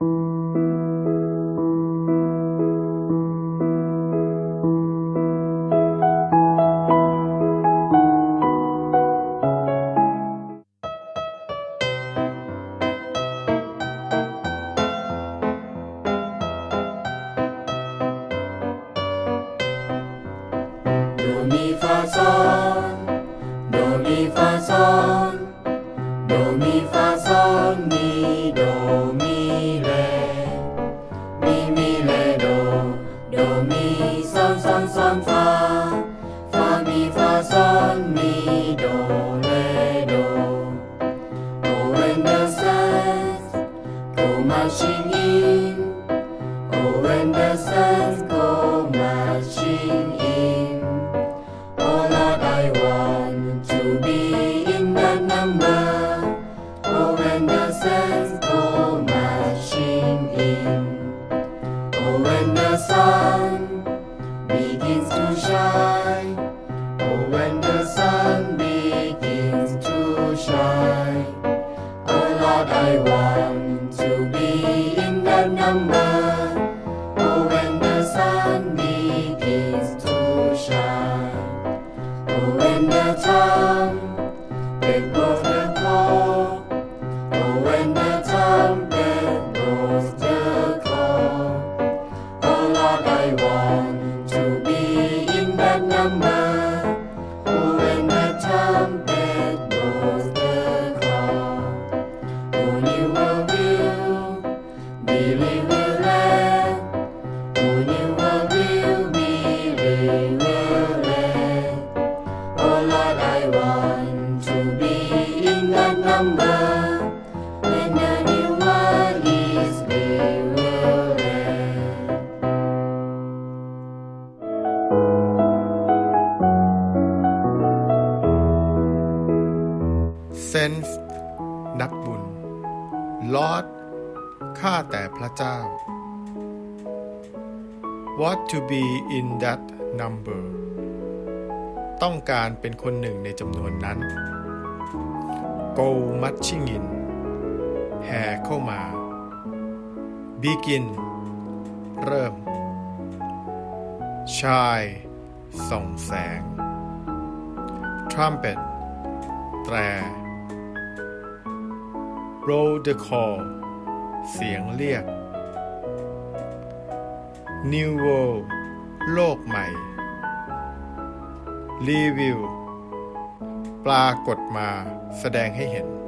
Do mi fa sol do mi fa sol mi do mi Fa, fa mi fa sol mi do, le do. Oh, when the sun go marching in, oh when the sun go marching in. All Lord, I want to be in that number. Oh when the sun go marching in, oh when the sun. Oh, when the trumpet blows the call. Oh, when the trumpet blows the call. Oh, Lord, I want to be in that number. Oh, when the trumpet blows the call. Oh, you will believe Sense นักบุญลอดข้าแต่พระเจ้า What to be in that number ต้องการเป็นคนหนึ่งในจำนวนนั้น Go marching in แห่เข้ามา Begin เริ่ม Shine ส่องแสง Trumpet แตร Roll the call เสียงเรียก New World โลกใหม่ Review ปรากฏมาแสดงให้เห็น